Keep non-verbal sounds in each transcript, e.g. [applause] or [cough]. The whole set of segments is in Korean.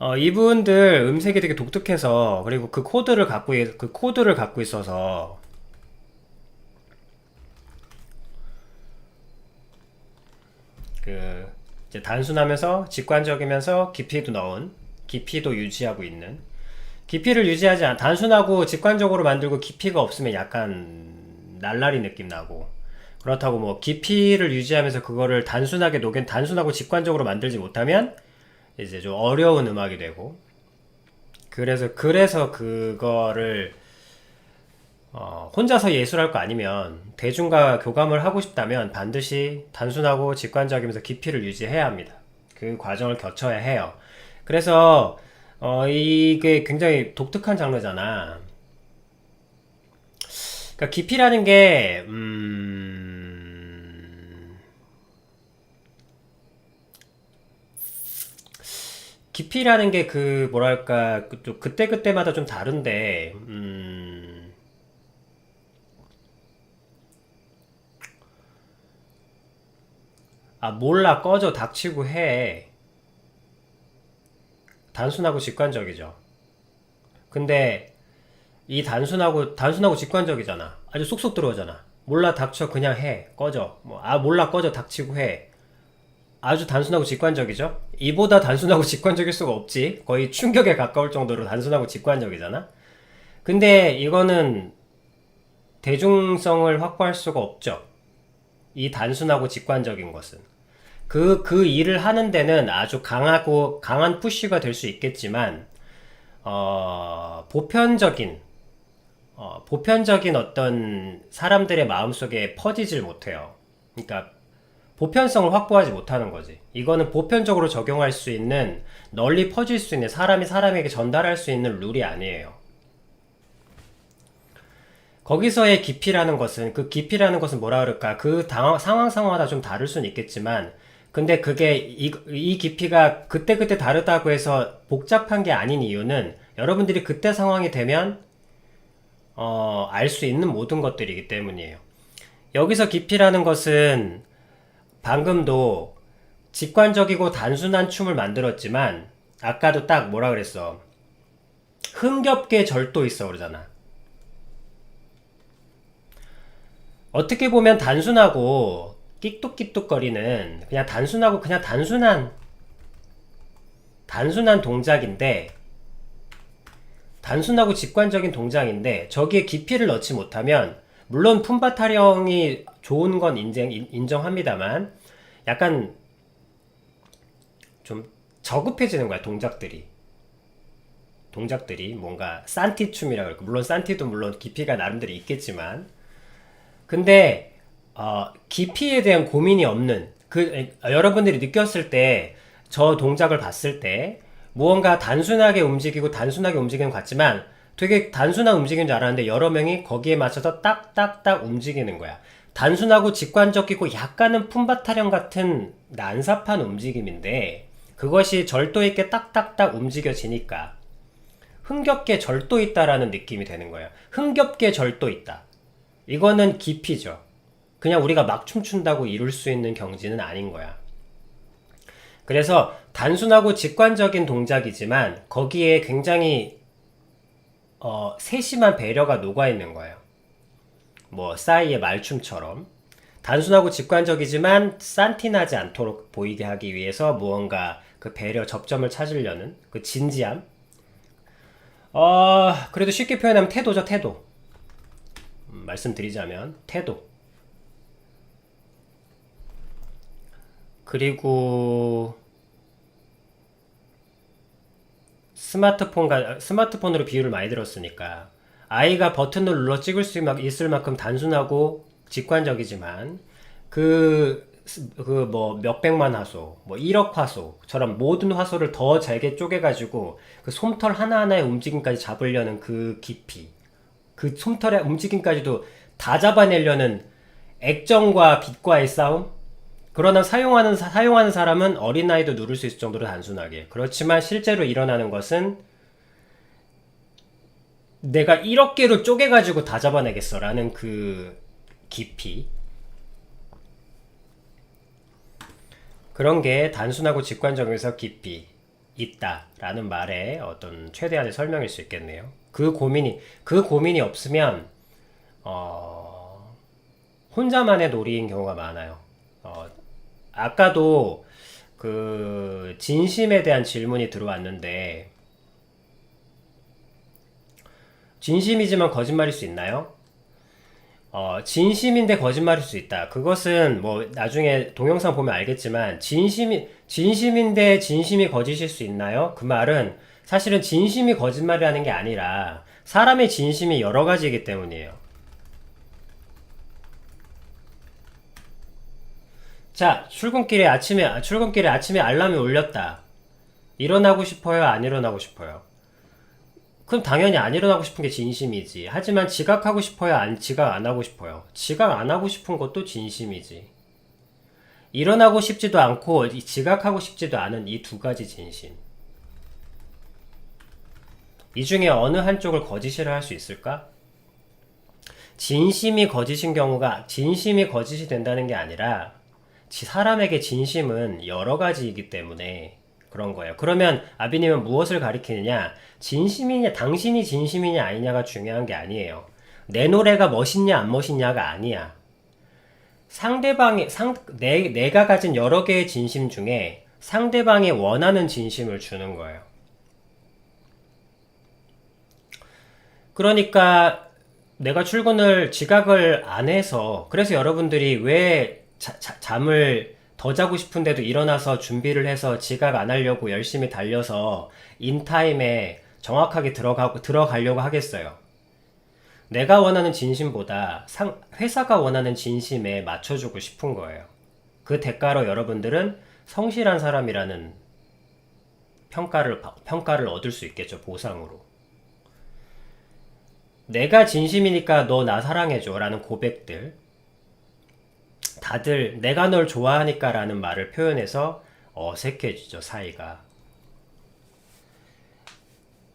어, 이분들 음색이 되게 독특해서 그리고 그 코드를 갖고 있- 그 코드를 갖고 있어서. 그 이제 단순하면서 직관적이면서 깊이도 넣은 깊이도 유지하고 있는. 깊이를 유지하지 않 단순하고 직관적으로 만들고 깊이가 없으면 약간 날라리 느낌 나고. 그렇다고 뭐 깊이를 유지하면서 그거를 단순하게 녹인 단순하고 직관적으로 만들지 못하면 이제 좀 어려운 음악이 되고 그래서 그래서 그거를 어, 혼자서 예술할 거 아니면 대중과 교감을 하고 싶다면 반드시 단순하고 직관적이면서 깊이를 유지해야 합니다. 그 과정을 거쳐야 해요. 그래서 어, 이게 굉장히 독특한 장르잖아. 그러니까 깊이라는 게 음... 깊이라는 게 그 뭐랄까 그- 또 그때 그때마다 좀 다른데 음... 아 몰라 꺼져 닥치고 해 단순하고 직관적이죠. 근데 이 단순하고 단순하고 직관적이잖아. 아주 쏙쏙 들어오잖아. 몰라 닥쳐 그냥 해 꺼져. 뭐 아 몰라 꺼져 닥치고 해. 아주 단순하고 직관적이죠. 이보다 단순하고 [laughs] 직관적일 수가 없지. 거의 충격에 가까울 정도로 단순하고 직관적이잖아. 근데 이거는 대중성을 확보할 수가 없죠. 이 단순하고 직관적인 것은. 그, 그 일을 하는 데는 아주 강하고, 강한 푸쉬가 될 수 있겠지만, 어, 보편적인, 어, 보편적인 어떤 사람들의 마음속에 퍼지질 못해요. 그러니까, 보편성을 확보하지 못하는 거지. 이거는 보편적으로 적용할 수 있는, 널리 퍼질 수 있는, 사람이 사람에게 전달할 수 있는 룰이 아니에요. 거기서의 깊이라는 것은 그 깊이라는 것은 뭐라 그럴까 그 당황, 상황 상황마다 좀 다를 수는 있겠지만 근데 그게 이, 이 깊이가 그때그때 다르다고 해서 복잡한 게 아닌 이유는 여러분들이 그때 상황이 되면 어, 알 수 있는 모든 것들이기 때문이에요. 여기서 깊이라는 것은 방금도 직관적이고 단순한 춤을 만들었지만 아까도 딱 뭐라 그랬어 흥겹게 절도 있어 그러잖아. 어떻게 보면 단순하고 끽뚝끽뚝거리는 그냥 단순하고 그냥 단순한 단순한 동작인데 단순하고 직관적인 동작인데 저기에 깊이를 넣지 못하면 물론 품바 타령이 좋은 건 인정, 인- 인정합니다만 약간 좀 저급해지는 거야 동작들이. 동작들이 뭔가 산티 춤이라 그럴까. 물론 산티도 물론 깊이가 나름대로 있겠지만. 근데 어, 깊이에 대한 고민이 없는 그 에, 여러분들이 느꼈을 때 저 동작을 봤을 때 무언가 단순하게 움직이고 단순하게 움직이는 것 같지만 되게 단순한 움직임인 줄 알았는데 여러 명이 거기에 맞춰서 딱딱딱 움직이는 거야. 단순하고 직관적이고 약간은 품바타령 같은 난삽한 움직임인데 그것이 절도 있게 딱딱딱 움직여지니까 흥겹게 절도 있다라는 느낌이 되는 거예요. 흥겹게 절도 있다. 이거는 깊이죠. 그냥 우리가 막 춤춘다고 이룰 수 있는 경지는 아닌 거야. 그래서 단순하고 직관적인 동작이지만 거기에 굉장히 어, 세심한 배려가 녹아 있는 거예요. 뭐 싸이의 말춤처럼 단순하고 직관적이지만 산티나지 않도록 보이게 하기 위해서 무언가 그 배려 접점을 찾으려는 그 진지함. 어, 그래도 쉽게 표현하면 태도죠, 태도. 음, 말씀드리자면 태도. 그리고 스마트폰과 스마트폰으로 비유를 많이 들었으니까 아이가 버튼을 눌러 찍을 수 있을 만큼 단순하고 직관적이지만 그 그 뭐 몇백만 화소, 뭐 1억 화소처럼 모든 화소를 더 잘게 쪼개가지고 그 솜털 하나하나의 움직임까지 잡으려는 그 깊이, 그 솜털의 움직임까지도 다 잡아내려는 액정과 빛과의 싸움? 그러나 사용하는, 사- 사용하는 사람은 어린아이도 누를 수 있을 정도로 단순하게. 그렇지만 실제로 일어나는 것은 내가 1억 개로 쪼개가지고 다 잡아내겠어. 라는 그 깊이. 그런 게 단순하고 직관적에서 깊이. 있다 라는 말의 어떤 최대한의 설명일 수 있겠네요. 그 고민이 그 고민이 없으면 어, 혼자만의 놀이인 경우가 많아요. 어, 아까도 그 진심에 대한 질문이 들어왔는데 진심이지만 거짓말일 수 있나요? 어, 진심인데 거짓말일 수 있다. 그것은 뭐 나중에 동영상 보면 알겠지만 진심이 진심인데 진심이 거짓일 수 있나요? 그 말은 사실은 진심이 거짓말이라는 게 아니라 사람의 진심이 여러 가지이기 때문이에요. 자, 출근길에 아침에 아, 출근길에 아침에 알람이 울렸다. 일어나고 싶어요? 안 일어나고 싶어요? 그럼 당연히 안 일어나고 싶은 게 진심이지. 하지만 지각하고 싶어요? 안 지각 안 하고 싶어요? 지각 안 하고 싶은 것도 진심이지. 일어나고 싶지도 않고 이 지각하고 싶지도 않은 이 두 가지 진심. 이 중에 어느 한쪽을 거짓이라 할 수 있을까? 진심이 거짓인 경우가 진심이 거짓이 된다는 게 아니라 지- 사람에게 진심은 여러 가지이기 때문에 그런 거예요. 그러면 아비님은 무엇을 가리키느냐? 진심이냐, 당신이 진심이냐 아니냐가 중요한 게 아니에요. 내 노래가 멋있냐 안 멋있냐가 아니야. 상대방이 상 내, 내가 가진 여러 개의 진심 중에 상대방이 원하는 진심을 주는 거예요. 그러니까 내가 출근을 지각을 안 해서 그래서 여러분들이 왜 자- 자- 잠을 더 자고 싶은데도 일어나서 준비를 해서 지각 안 하려고 열심히 달려서 인타임에 정확하게 들어가고 들어가려고 하겠어요. 내가 원하는 진심보다 상, 회사가 원하는 진심에 맞춰주고 싶은 거예요. 그 대가로 여러분들은 성실한 사람이라는 평가를 바- 평가를 얻을 수 있겠죠 보상으로. 내가 진심이니까 너 나 사랑해줘 라는 고백들 다들 내가 널 좋아하니까 라는 말을 표현해서 어색해지죠 사이가.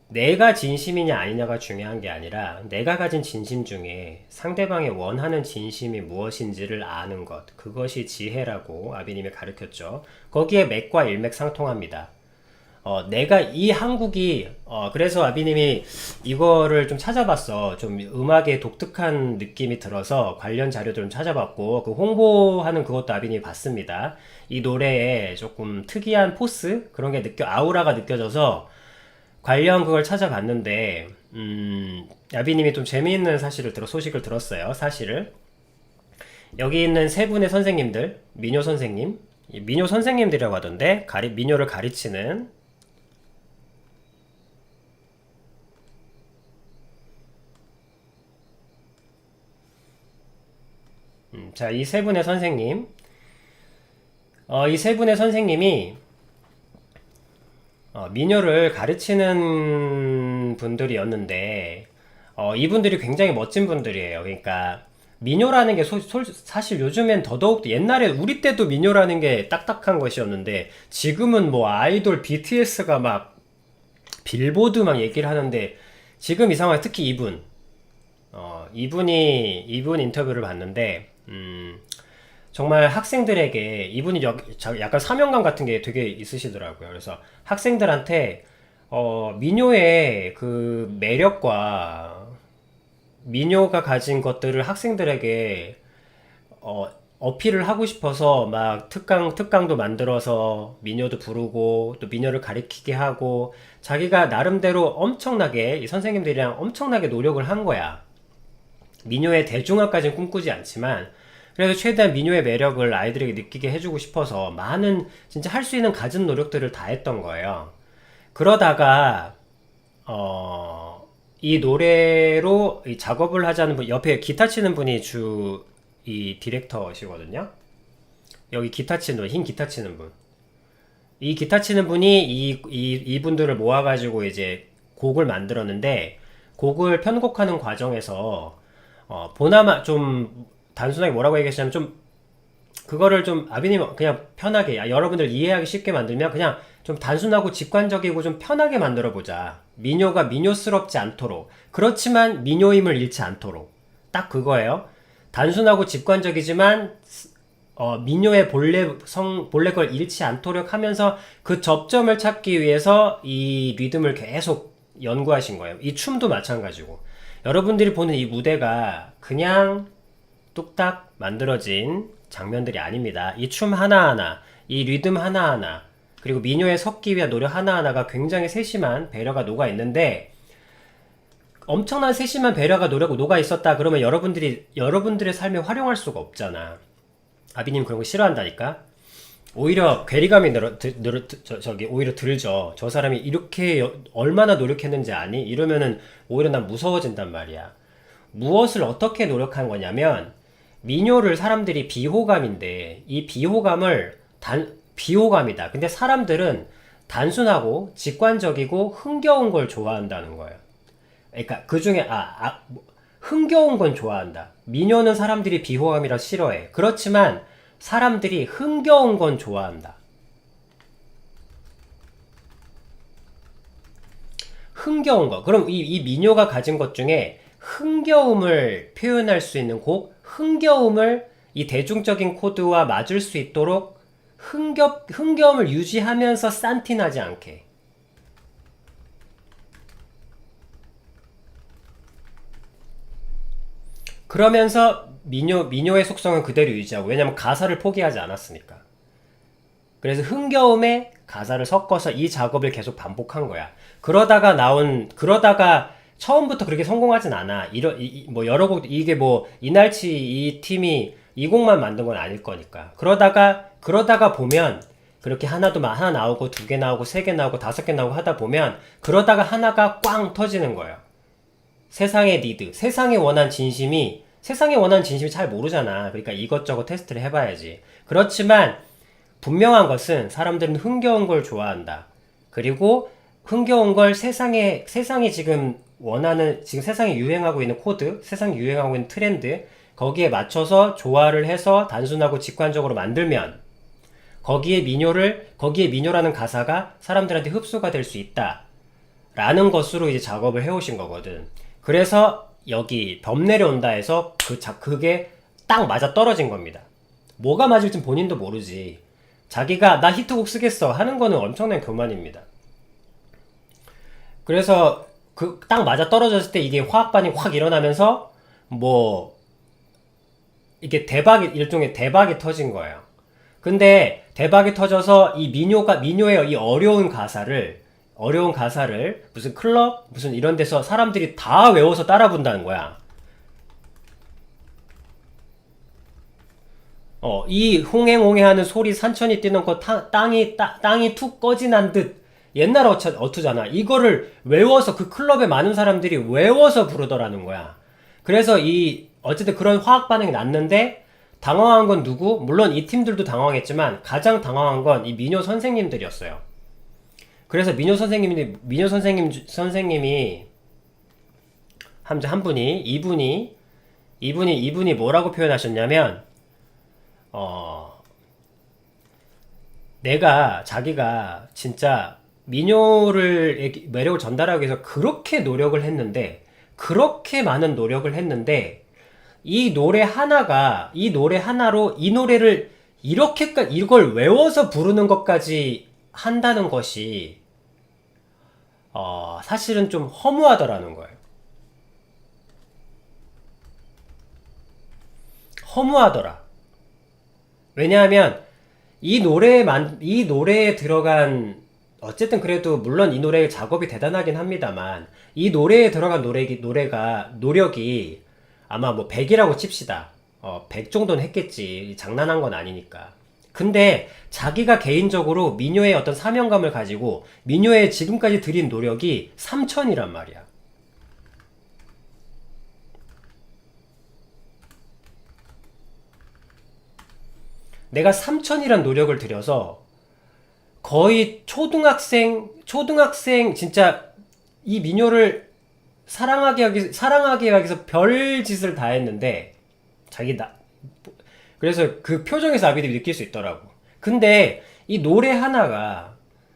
내가 진심이냐 아니냐가 중요한 게 아니라 내가 가진 진심 중에 상대방이 원하는 진심이 무엇인지를 아는 것 그것이 지혜라고 아비님이 가르쳤죠. 거기에 맥과 일맥상통합니다 어, 내가 이 한국이, 어, 그래서 아비님이 이거를 좀 찾아봤어. 좀 음악에 독특한 느낌이 들어서 관련 자료들 좀 찾아봤고, 그 홍보하는 그것도 아비님이 봤습니다. 이 노래에 조금 특이한 포스? 그런 게 느껴, 아우라가 느껴져서 관련 그걸 찾아봤는데, 음, 아비님이 좀 재미있는 사실을 들어, 소식을 들었어요. 사실을. 여기 있는 세 분의 선생님들, 미녀 선생님, 이 미녀 선생님들이라고 하던데, 가리, 미녀를 가르치는 자, 이 세 분의 선생님. 어, 이 세 분의 선생님이 어, 미녀를 가르치는 분들이었는데, 어, 이분들이 굉장히 멋진 분들이에요. 그러니까, 미녀라는 게 소- 솔- 사실 요즘엔 더더욱 옛날에 우리 때도 미녀라는 게 딱딱한 것이었는데, 지금은 뭐 아이돌 BTS가 막 빌보드 막 얘기를 하는데, 지금 이 상황에 특히 이분, 어, 이분이, 이분 인터뷰를 봤는데, 음, 정말 학생들에게, 이분이 여- 자- 약간 사명감 같은 게 되게 있으시더라고요. 그래서 학생들한테, 어, 민요의 그 매력과 민요가 가진 것들을 학생들에게, 어, 어필을 하고 싶어서 막 특강, 특강도 만들어서 민요도 부르고 또 민요를 가리키게 하고 자기가 나름대로 엄청나게, 이 선생님들이랑 엄청나게 노력을 한 거야. 민요의 대중화까지는 꿈꾸지 않지만 그래도 최대한 민요의 매력을 아이들에게 느끼게 해주고 싶어서 많은 진짜 할 수 있는 갖은 노력들을 다 했던 거예요. 그러다가 어, 이 노래로 이 작업을 하자는 분 옆에 기타 치는 분이 주 이 디렉터시거든요. 여기 기타 치는 분, 흰 기타 치는 분. 이 기타 치는 분이 이, 이, 이분들을 모아가지고 이제 곡을 만들었는데, 곡을 편곡하는 과정에서, 어, 보나마 좀, 단순하게 뭐라고 얘기하시냐면 좀, 그거를 좀, 아비님 그냥 편하게, 아, 여러분들 이해하기 쉽게 만들면 그냥 좀 단순하고 직관적이고 좀 편하게 만들어 보자. 민요가 민요스럽지 않도록. 그렇지만 민요임을 잃지 않도록. 딱 그거예요. 단순하고 직관적이지만 어, 민요의 본래 성 본래 걸 잃지 않도록 하면서 그 접점을 찾기 위해서 이 리듬을 계속 연구하신 거예요. 이 춤도 마찬가지고 여러분들이 보는 이 무대가 그냥 뚝딱 만들어진 장면들이 아닙니다. 이 춤 하나하나, 이 리듬 하나하나, 그리고 민요에 섞기 위한 노력 하나하나가 굉장히 세심한 배려가 녹아 있는데 엄청난 세심한 배려가 노력 녹아 있었다 그러면 여러분들이 여러분들의 삶에 활용할 수가 없잖아. 아비님 그런 거 싫어한다니까. 오히려 괴리감이 늘어, 드, 늘어 저, 저기 오히려 들죠. 저 사람이 이렇게 여- 얼마나 노력했는지 아니? 이러면은 오히려 난 무서워진단 말이야. 무엇을 어떻게 노력한 거냐면 민요를 사람들이 비호감인데 이 비호감을 단 비호감이다. 근데 사람들은 단순하고 직관적이고 흥겨운 걸 좋아한다는 거예요. 그러니까 그 중에 아, 아 뭐, 흥겨운 건 좋아한다. 민요는 사람들이 비호감이라 싫어해. 그렇지만 사람들이 흥겨운 건 좋아한다. 흥겨운 거. 그럼 이, 이 민요가 가진 것 중에 흥겨움을 표현할 수 있는 곡, 흥겨움을 이 대중적인 코드와 맞을 수 있도록 흥겨, 흥겨움을 유지하면서 산티나지 않게. 그러면서 민요, 민요의 속성은 그대로 유지하고, 왜냐면 가사를 포기하지 않았으니까. 그래서 흥겨움에 가사를 섞어서 이 작업을 계속 반복한 거야. 그러다가 나온, 그러다가 처음부터 그렇게 성공하진 않아. 이러, 이- 이- 뭐 여러 곡, 이게 뭐, 이날치 이 팀이 이 곡만 만든 건 아닐 거니까. 그러다가, 그러다가 보면, 그렇게 하나도 마- 하나 나오고, 두 개 나오고, 세 개 나오고, 다섯 개 나오고 하다 보면, 그러다가 하나가 꽝 터지는 거예요. 세상의 니드, 세상에 원한 진심이 세상에 원한 진심이 잘 모르잖아. 그러니까 이것저것 테스트를 해봐야지. 그렇지만 분명한 것은 사람들은 흥겨운 걸 좋아한다. 그리고 흥겨운 걸 세상에 세상이 지금 원하는 지금 세상에 유행하고 있는 코드, 세상에 유행하고 있는 트렌드 거기에 맞춰서 조화를 해서 단순하고 직관적으로 만들면 거기에 민요를 거기에 민요라는 가사가 사람들한테 흡수가 될 수 있다. 라는 것으로 이제 작업을 해오신 거거든. 그래서 여기 범 내려온다에서 그 자, 그게 딱 맞아 떨어진 겁니다. 뭐가 맞을진 본인도 모르지. 자기가 나 히트곡 쓰겠어 하는 거는 엄청난 교만입니다. 그래서 그 딱 맞아 떨어졌을 때 이게 화학반이 확 일어나면서 뭐 이게 대박이 일종의 대박이 터진 거예요. 근데 대박이 터져서 이 민요가 민요의 이 어려운 가사를 어려운 가사를 무슨 클럽 무슨 이런 데서 사람들이 다 외워서 따라 본다는 거야. 어, 이 홍행홍해하는 소리 산천이 뛰는 거 타- 땅이 따- 땅이 툭 꺼진한 듯 옛날 어처, 어투잖아. 이거를 외워서 그 클럽에 많은 사람들이 외워서 부르더라는 거야. 그래서 이 어쨌든 그런 화학 반응이 났는데 당황한 건 누구? 물론 이 팀들도 당황했지만 가장 당황한 건이 민요 선생님들이었어요. 그래서 민요 선생님이 민요 선생님 주- 선생님이 한, 한 분이 이분이 이분이 이분이 뭐라고 표현하셨냐면 어 내가 자기가 진짜 민요를 매력을 전달하기 위해서 그렇게 노력을 했는데 그렇게 많은 노력을 했는데 이 노래 하나가 이 노래 하나로 이 노래를 이렇게까지 이걸 외워서 부르는 것까지 한다는 것이 어, 사실은 좀 허무하더라는 거예요. 허무하더라. 왜냐하면 이 노래만 이 노래에 들어간 어쨌든 그래도 물론 이 노래의 작업이 대단하긴 합니다만 이 노래에 들어간 노래 노래가 노력이 아마 뭐 100이라고 칩시다. 어, 100 정도는 했겠지. 장난한 건 아니니까. 근데 자기가 개인적으로 민요의 어떤 사명감을 가지고 민요에 지금까지 들인 노력이 3000이란 말이야. 내가 3000이란 노력을 들여서 거의 초등학생, 초등학생 진짜 이 민요를 사랑하게 하기, 사랑하게 하기 위해서 별 짓을 다 했는데 자기 나, 그래서 그 표정에서 아비들이 느낄 수 있더라고. 근데 이 노래 하나가,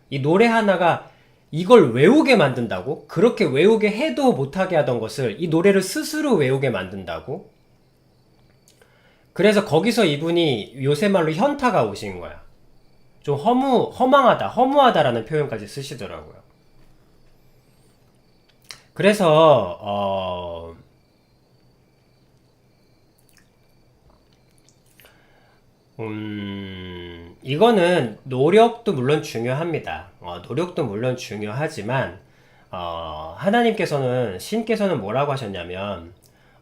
이 노래 하나가 이걸 외우게 만든다고? 그렇게 외우게 해도 못하게 하던 것을 이 노래를 스스로 외우게 만든다고? 그래서 거기서 이분이 요새 말로 현타가 오신 거야. 좀 허무, 허망하다, 허무하다라는 표현까지 쓰시더라고요. 그래서, 어, 음, 이거는 노력도 물론 중요합니다. 어, 노력도 물론 중요하지만, 어, 하나님께서는, 신께서는 뭐라고 하셨냐면,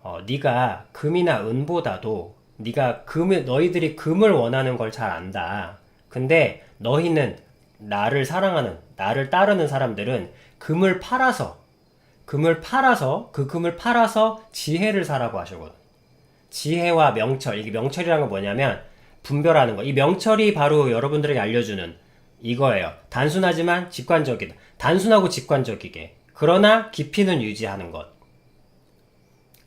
어, 네가 금이나 은보다도 네가 금을 너희들이 금을 원하는 걸 잘 안다. 근데 너희는 나를 사랑하는 나를 따르는 사람들은 금을 팔아서 금을 팔아서 그 금을 팔아서 지혜를 사라고 하시거든. 지혜와 명철 이게 명철이라는 건 뭐냐면 분별하는 거. 이 명철이 바로 여러분들에게 알려주는 이거예요. 단순하지만 직관적이다. 단순하고 직관적이게. 그러나 깊이는 유지하는 것.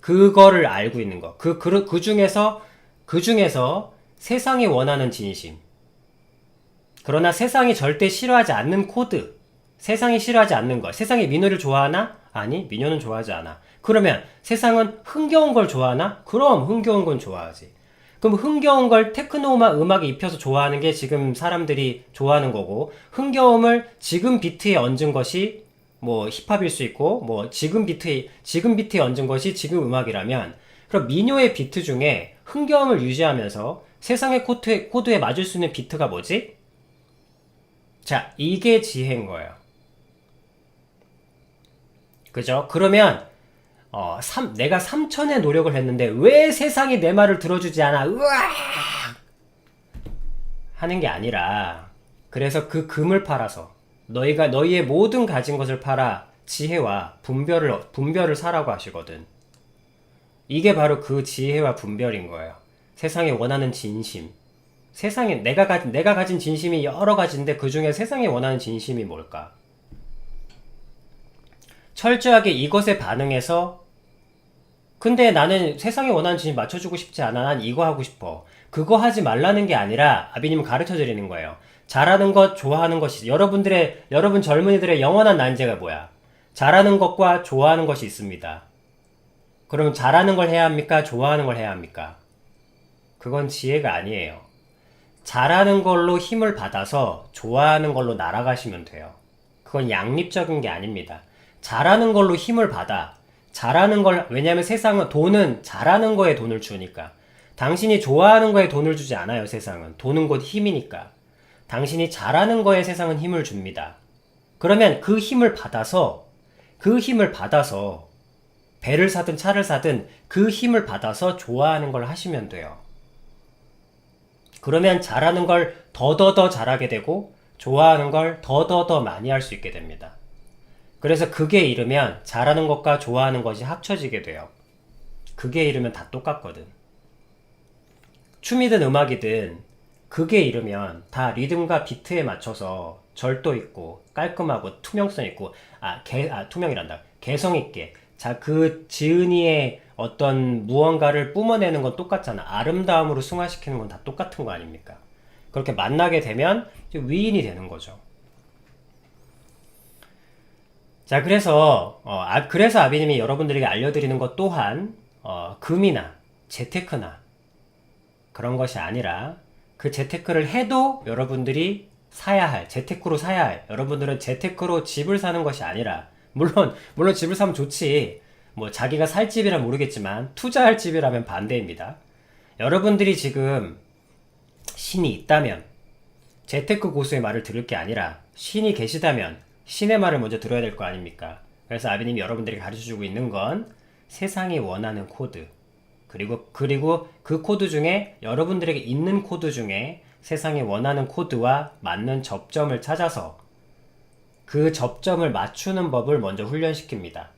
그거를 알고 있는 거. 그, 그, 그 중에서, 그 중에서 세상이 원하는 진심. 그러나 세상이 절대 싫어하지 않는 코드. 세상이 싫어하지 않는 것. 세상이 민호를 좋아하나? 아니, 민호는 좋아하지 않아. 그러면 세상은 흥겨운 걸 좋아하나? 그럼 흥겨운 건 좋아하지. 그럼 흥겨운 걸 테크노마 음악에 입혀서 좋아하는 게 지금 사람들이 좋아하는 거고, 흥겨움을 지금 비트에 얹은 것이 뭐 힙합일 수 있고 뭐 지금 비트에 지금 비트에 얹은 것이 지금 음악이라면 그럼 민요의 비트 중에 흥겨움을 유지하면서 세상의 코드에, 코드에 맞을 수 있는 비트가 뭐지? 자, 이게 지혜인 거예요. 그죠? 그러면 어, 삼, 내가 3천의 노력을 했는데 왜 세상이 내 말을 들어주지 않아? 으악! 하는 게 아니라 그래서 그 금을 팔아서 너희가 너희의 모든 가진 것을 팔아 지혜와 분별을 분별을 사라고 하시거든. 이게 바로 그 지혜와 분별인 거예요. 세상에 원하는 진심. 세상에 내가 가진 내가 가진 진심이 여러 가지인데 그 중에 세상에 원하는 진심이 뭘까? 철저하게 이것에 반응해서 근데 나는 세상에 원하는 진심 맞춰주고 싶지 않아. 난 이거 하고 싶어. 그거 하지 말라는 게 아니라 아비님은 가르쳐 드리는 거예요. 잘하는 것, 좋아하는 것이 여러분들의 여러분 젊은이들의 영원한 난제가 뭐야? 잘하는 것과 좋아하는 것이 있습니다. 그럼 잘하는 걸 해야 합니까? 좋아하는 걸 해야 합니까? 그건 지혜가 아니에요. 잘하는 걸로 힘을 받아서 좋아하는 걸로 날아가시면 돼요. 그건 양립적인 게 아닙니다. 잘하는 걸로 힘을 받아. 잘하는 걸, 왜냐면 세상은 돈은 잘하는 거에 돈을 주니까. 당신이 좋아하는 거에 돈을 주지 않아요, 세상은. 돈은 곧 힘이니까. 당신이 잘하는 거에 세상은 힘을 줍니다. 그러면 그 힘을 받아서, 그 힘을 받아서, 배를 사든 차를 사든 그 힘을 받아서 좋아하는 걸 하시면 돼요. 그러면 잘하는 걸 더더더 잘하게 되고, 좋아하는 걸 더더더 많이 할 수 있게 됩니다. 그래서 그게 이르면 잘하는 것과 좋아하는 것이 합쳐지게 돼요. 그게 이르면 다 똑같거든. 춤이든 음악이든 그게 이르면 다 리듬과 비트에 맞춰서 절도 있고 깔끔하고 투명성 있고 아, 개, 아 투명이란다. 개성 있게 자 그 지은이의 어떤 무언가를 뿜어내는 건 똑같잖아. 아름다움으로 승화시키는 건 다 똑같은 거 아닙니까? 그렇게 만나게 되면 위인이 되는 거죠. 자, 그래서, 어, 아, 그래서 아비님이 여러분들에게 알려드리는 것 또한, 어, 금이나 재테크나 그런 것이 아니라 그 재테크를 해도 여러분들이 사야 할, 재테크로 사야 할, 여러분들은 재테크로 집을 사는 것이 아니라, 물론, 물론 집을 사면 좋지. 뭐 자기가 살 집이라 모르겠지만, 투자할 집이라면 반대입니다. 여러분들이 지금 신이 있다면, 재테크 고수의 말을 들을 게 아니라, 신이 계시다면, 신의 말을 먼저 들어야 될 거 아닙니까? 그래서 아비님이 여러분들에게 가르쳐 주고 있는 건 세상이 원하는 코드. 그리고, 그리고 그 코드 중에 여러분들에게 있는 코드 중에 세상이 원하는 코드와 맞는 접점을 찾아서 그 접점을 맞추는 법을 먼저 훈련시킵니다.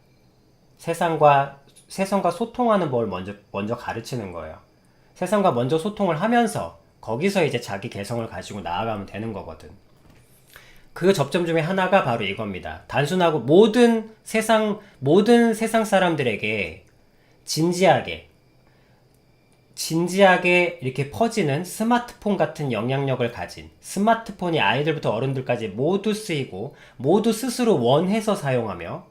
세상과, 세상과 소통하는 법을 먼저, 먼저 가르치는 거예요. 세상과 먼저 소통을 하면서 거기서 이제 자기 개성을 가지고 나아가면 되는 거거든. 그 접점 중에 하나가 바로 이겁니다. 단순하고 모든 세상, 모든 세상 사람들에게 진지하게, 진지하게 이렇게 퍼지는 스마트폰 같은 영향력을 가진 스마트폰이 아이들부터 어른들까지 모두 쓰이고 모두 스스로 원해서 사용하며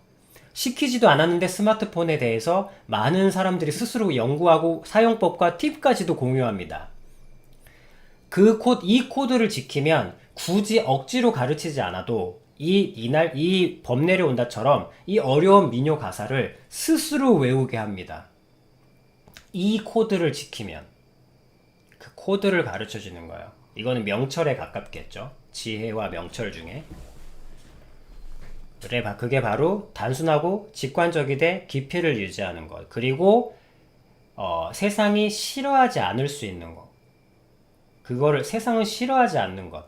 시키지도 않았는데 스마트폰에 대해서 많은 사람들이 스스로 연구하고 사용법과 팁까지도 공유합니다. 그 코드, 이 코드를 지키면 굳이 억지로 가르치지 않아도 이, 이날, 이 범 내려온다처럼 이 어려운 민요 가사를 스스로 외우게 합니다. 이 코드를 지키면. 그 코드를 가르쳐 주는 거예요. 이거는 명철에 가깝겠죠. 지혜와 명철 중에. 그래, 바- 그게 바로 단순하고 직관적이되 깊이를 유지하는 것. 그리고 어, 세상이 싫어하지 않을 수 있는 것. 그거를 세상은 싫어하지 않는 것.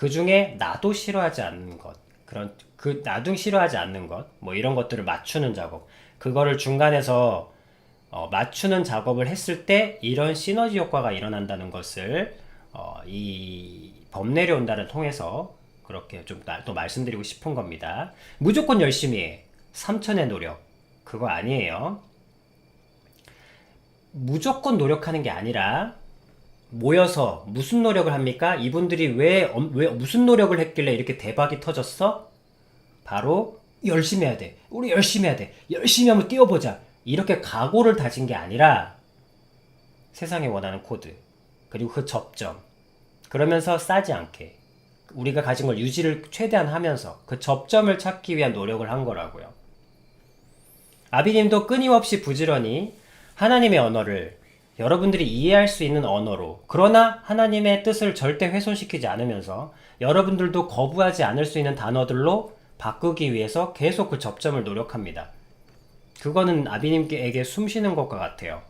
그 중에 나도 싫어하지 않는 것. 그런 그 나도 싫어하지 않는 것. 뭐 이런 것들을 맞추는 작업. 그거를 중간에서 어, 맞추는 작업을 했을 때 이런 시너지 효과가 일어난다는 것을 어, 이 범내려온다를 통해서 그렇게 좀 또 말씀드리고 싶은 겁니다. 무조건 열심히 해. 삼천의 노력. 그거 아니에요. 무조건 노력하는 게 아니라 모여서 무슨 노력을 합니까? 이분들이 왜, 엄- 왜 무슨 노력을 했길래 이렇게 대박이 터졌어? 바로 열심히 해야 돼. 우리 열심히 해야 돼. 열심히 한번 뛰어보자. 이렇게 각오를 다진 게 아니라 세상이 원하는 코드 그리고 그 접점 그러면서 싸지 않게 우리가 가진 걸 유지를 최대한 하면서 그 접점을 찾기 위한 노력을 한 거라고요. 아비님도 끊임없이 부지런히 하나님의 언어를 여러분들이 이해할 수 있는 언어로 그러나 하나님의 뜻을 절대 훼손시키지 않으면서 여러분들도 거부하지 않을 수 있는 단어들로 바꾸기 위해서 계속 그 접점을 노력합니다. 그거는 아비님에게 숨 쉬는 것과 같아요.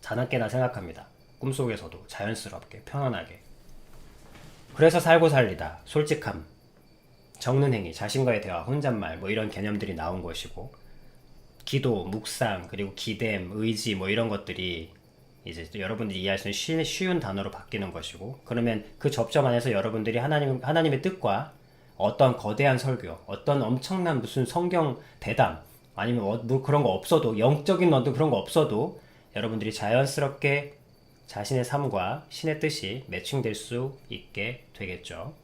자나깨나 생각합니다. 꿈속에서도 자연스럽게 편안하게. 그래서 살고 살리다, 솔직함, 적는 행위, 자신과의 대화, 혼잣말 뭐 이런 개념들이 나온 것이고 기도, 묵상, 그리고 기댐, 의지 뭐 이런 것들이 이제 또 여러분들이 이해할 수 있는 쉬, 쉬운 단어로 바뀌는 것이고 그러면 그 접점 안에서 여러분들이 하나님 하나님의 뜻과 어떤 거대한 설교, 어떤 엄청난 무슨 성경 대담 아니면 어- 뭐 그런 거 없어도 영적인 어떤 그런 거 없어도 여러분들이 자연스럽게 자신의 삶과 신의 뜻이 매칭될 수 있게 되겠죠.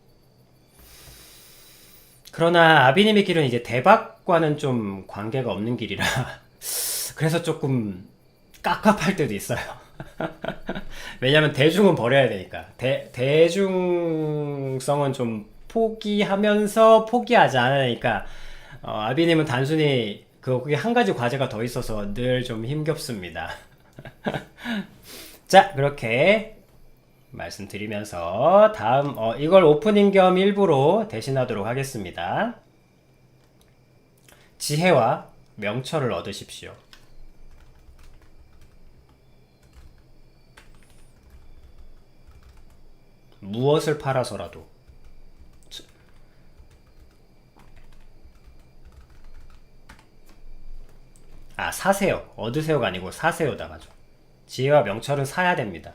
그러나 아비님의 길은 이제 대박과는 좀 관계가 없는 길이라 [laughs] 그래서 조금 깝깝할 때도 있어요. [laughs] 왜냐면 대중은 버려야 되니까. 대, 대중성은 좀 포기하면서 포기하지 않으니까 어, 아비님은 단순히 그 거기 한 가지 과제가 더 있어서 늘 좀 힘겹습니다. [laughs] 자, 그렇게 말씀드리면서 다음 어, 이걸 오프닝 겸 일부로 대신하도록 하겠습니다. 지혜와 명철을 얻으십시오. 무엇을 팔아서라도. 아 사세요. 얻으세요가 아니고 사세요다 가죠 지혜와 명철은 사야 됩니다